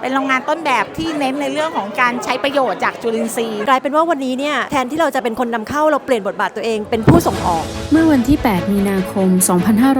เป็นโรงงานต้นแบบที่เน้นในเรื่องของการใช้ประโยชน์จากจุลินทรีย์ กลายเป็นว่าวันนี้เนี่ยแทนที่เราจะเป็นคนนำเข้าเราเปลี่ยนบทบาทตัวเองเป็นผู้ส่งออก เมื่อวันที่ 8 มีนาคม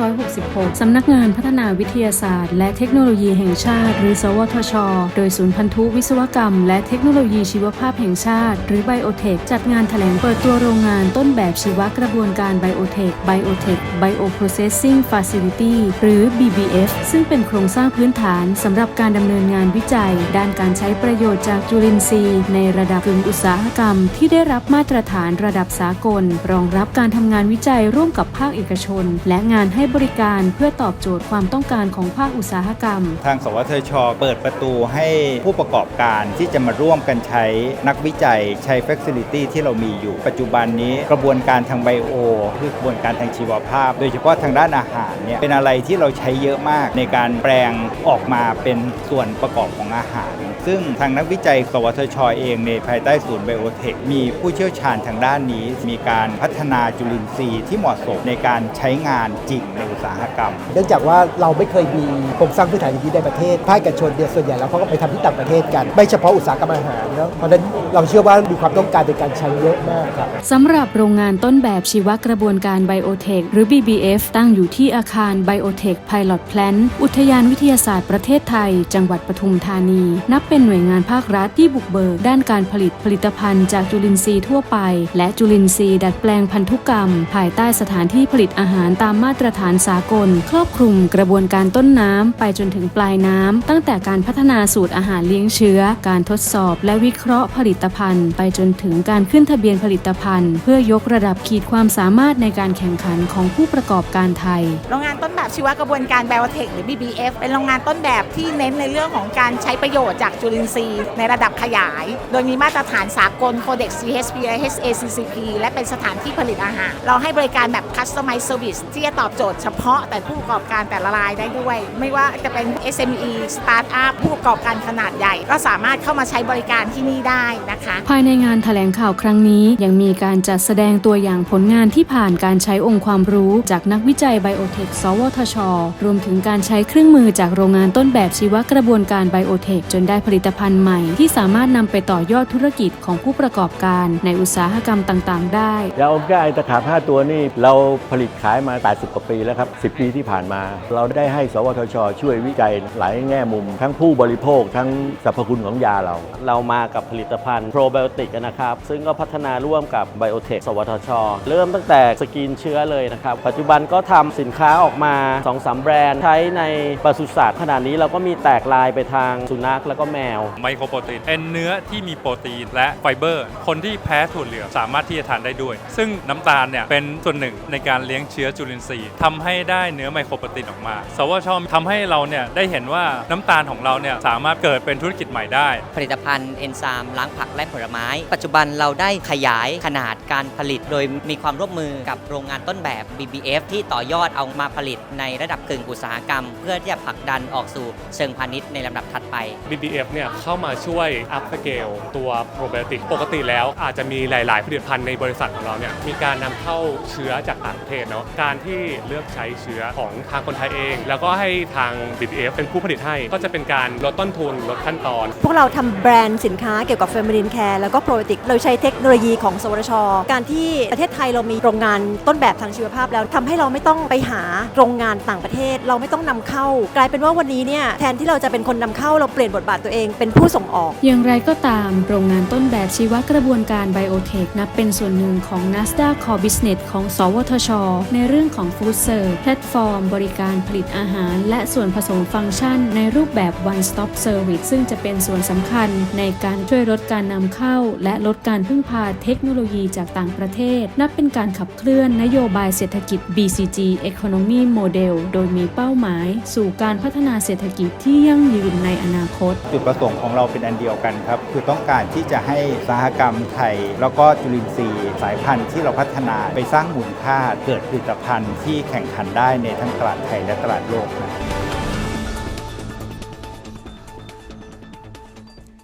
2566 สำนักงานพัฒนาวิทยาศาสตร์ และเทคโนโลยีแห่งชาติ หรือ สวทช โดยศูนย์พันธุวิศวกรรม และเทคโนโลยีชีวภาพแห่งชาติ หรือไบโอเทคจัดงานแถลงเปิดตัวโรงงานต้นแบบชีวกระบวนการไบโอเทค Biotech Bioprocessing Facility หรือ BBF ซึ่งเป็นโครงสร้างพื้นฐานสำหรับการดำเนินงานวิจัย ด้านการใช้ประโยชน์จากจุลินทรีย์ ในระดับกึ่งอุตสาหกรรม ที่ได้รับมาตรฐานระดับสากล รองรับการทำงานวิจัยร่วมกับภาคเอกชน และงานให้บริการเพื่อตอบโจทย์ความต้องการของภาคอุตสาหกรรม ทางสวทช เปิดประตูให้ผู้ประกอบการที่จะมาร่วมกันใช้นักวิจัยใช้ Facility ที่เรามีอยู่ ปัจจุบันนี้กระบวนการทางไบโอคือกระบวนการทางชีวภาพ โดยเฉพาะทางด้านอาหารเนี่ยเป็นอะไรที่เราใช้เยอะมากในการแปลงออกมาเป็นส่วนประกอบของอาหาร ซึ่งทางนักวิจัย สวทชเองในภายใต้ศูนย์ไบโอเทค มีผู้เชี่ยวชาญทางด้านนี้ มีการพัฒนาจุลินทรีย์ที่เหมาะสมในการใช้งานจริงในอุตสาหกรรม เนื่องจากว่าเราไม่เคยมีโครงสร้างพื้นฐานอย่างนี้ในประเทศ ภาคเอกชนเนี่ยส่วนใหญ่แล้วเขาก็ไปทำที่ต่างประเทศกัน ไม่เฉพาะอุตสาหกรรมอาหารเนาะ เพราะฉะนั้นเราเชื่อว่ามีความต้องการในการใช้เยอะมากครับสำหรับโรงงานต้นแบบชีวกระบวนการไบโอเทคหรือ BBF ตั้งอยู่ที่อาคารไบโอเทค Pilot Plant อุทยานวิทยาศาสตร์ประเทศไทย จังหวัดปทุมธานี นับเป็นหน่วยงานภาครัฐที่บุกเบิกด้านการผลิตผลิตภัณฑ์จากจุลินทรีย์ทั่วไป และจุลินทรีย์ดัดแปลงพันธุกรรม ภายใต้สถานที่ผลิตอาหารตามมาตรฐานสากล ครอบคลุมกระบวนการต้นน้ำไปจนถึงปลายน้ำตั้งแต่การพัฒนาสูตรอาหารเลี้ยงเชื้อ การทดสอบและวิเคราะห์ผลิตภัณฑ์ ไปจนถึงการขึ้นทะเบียนผลิตภัณฑ์ เพื่อยกระดับขีดความสามารถในการแข่งขันของผู้ประกอบการไทย โรงงานต้นแบบชีวกระบวนการไบโอเทคหรือ BBF เป็นโรงงานต้นแบบที่เน้นในเรื่องของการใช้ประโยชน์จากจุลินทรีย์ ในระดับขยาย โดยมีมาตรฐานสากล Codex CHP HACCP และเป็นสถานที่ผลิตอาหาร เราให้บริการแบบ Customize Service ที่จะตอบโจทย์เฉพาะแต่ผู้ประกอบการแต่ละรายได้ด้วย ไม่ว่าจะเป็น SME Startup ผู้ประกอบการขนาดใหญ่ ก็สามารถเข้ามาใช้บริการที่นี่ได้นะคะ ภายในงานแถลงข่าวครั้งนี้ยังมีการจัดแสดงตัวอย่างผลงานที่ผ่านการใช้องค์ความรู้จากนักวิจัยไบโอเทค สวทช รวมถึงการใช้เครื่องมือจากโรงงานต้นแบบชีวกระบวนการไบโอเทคจนได้ผลิตภัณฑ์ใหม่ที่สามารถนำไปต่อยอดธุรกิจของผู้ประกอบการในอุตสาหกรรมต่างๆ ได้ยาอมแก้ไอตะขาบ5ตัวนี่เราผลิตขายมา 80 กว่าปีแล้วครับ 10 ปีที่ผ่านมา เราได้ให้สวทช ช่วยวิจัยหลายแง่มุม ทั้งผู้บริโภคทั้งสรรพคุณของยาเรา เรามากับผลิตภัณฑ์โปรไบโอติกนะครับ ซึ่งก็พัฒนาร่วมกับไบโอเทคสวทช เริ่มตั้งแต่สกรีนเชื้อเลยนะครับ ปัจจุบันก็ทำสินค้าออกมา2-3แบรนด์ใช้ในปศุสัตว์ขณะนี้เราก็มีแตกลายไปทางสุนัขแล้วก็แมว ไมโครโปรตีนเป็นเนื้อที่มีโปรตีนและไฟเบอร์ คนที่แพ้ถั่วเหลืองสามารถที่จะทานได้ด้วย ซึ่งน้ำตาลเนี่ยเป็นส่วนหนึ่งในการเลี้ยงเชื้อจุลินทรีย์ทำให้ได้เนื้อไมโครโปรตีนออกมาสวชทำให้เราเนี่ยได้เห็นว่าน้ำตาลของเราเนี่ยสามารถเกิดเป็นธุรกิจใหม่ได้ ผลิตภัณฑ์เอนไซม์ล้างผักและผลไม้ ปัจจุบันเราได้ขยายขนาดการผลิต โดยมีความร่วมมือกับโรงงานต้นแบบ BBF ที่ต่อยอดเอามาผลิตในระดับกึ่งอุตสาหกรรม เพื่อที่จะผลักดันออกสู่เชิงพาณิชย์ในลำดับถัดไป BBF เนี่ยเข้ามาช่วยอัพสเกลตัวโปรไบโอติกปกติแล้วอาจจะมีหลาย ๆ ผลิตภัณฑ์ในบริษัทของเราเนี่ยมีการนำเข้าเชื้อจากต่างประเทศเนาะการที่เลือกใช้เชื้อของทางคนไทยเอง แล้วก็ให้ทาง BBF เป็นผู้ผลิตให้ก็จะเป็นการลดต้นทุนลดขั้นตอน พวกเราทำแบรนด์สินค้าเกี่ยวกับ Feminine Care แล้วก็โปรติกเราใช้เทคโนโลยีของสวทช การที่ประเทศไทยเรามีโรงงานต้นแบบทางชีวภาพแล้วทำให้เราไม่ต้องไปหาโรงงานต่างประเทศ เราไม่ต้องนำเข้า กลายเป็นว่าวันนี้เนี่ยแทนที่เราจะเป็นคนนำเข้าเราเปลี่ยนบทบาทตัวเองเป็นผู้ส่งออก อย่างไรก็ตาม โรงงานต้นแบบชีวกระบวนการไบโอเทคนับเป็นส่วนหนึ่งของ NASDAQ Core Business ของ สวทช ในเรื่องของ Food Serve แพลตฟอร์ม บริการผลิตอาหาร และส่วนผสมฟังก์ชัน ในรูปแบบ One Stop Service ซึ่งจะเป็นส่วนสำคัญในการช่วยลดการนำเข้า และลดการพึ่งพาเทคโนโลยีจากต่างประเทศ นับเป็นการขับเคลื่อนนโยบายเศรษฐกิจ BCG Economy Model โดยมีเป้าหมาย สู่การพัฒนาเศรษฐกิจที่ยั่งยืนในอนาคตจุดประประสงค์ของเราเป็นอันเดียวกันครับ คือต้องการที่จะให้สาหกรรมไทย แล้วก็จุลินทรีย์สายพันธุ์ที่เราพัฒนาไปสร้างมูลค่าเกิดผลิตภัณฑ์ที่แข่งขันได้ในทั้งตลาดไทยและตลาดโลกนะ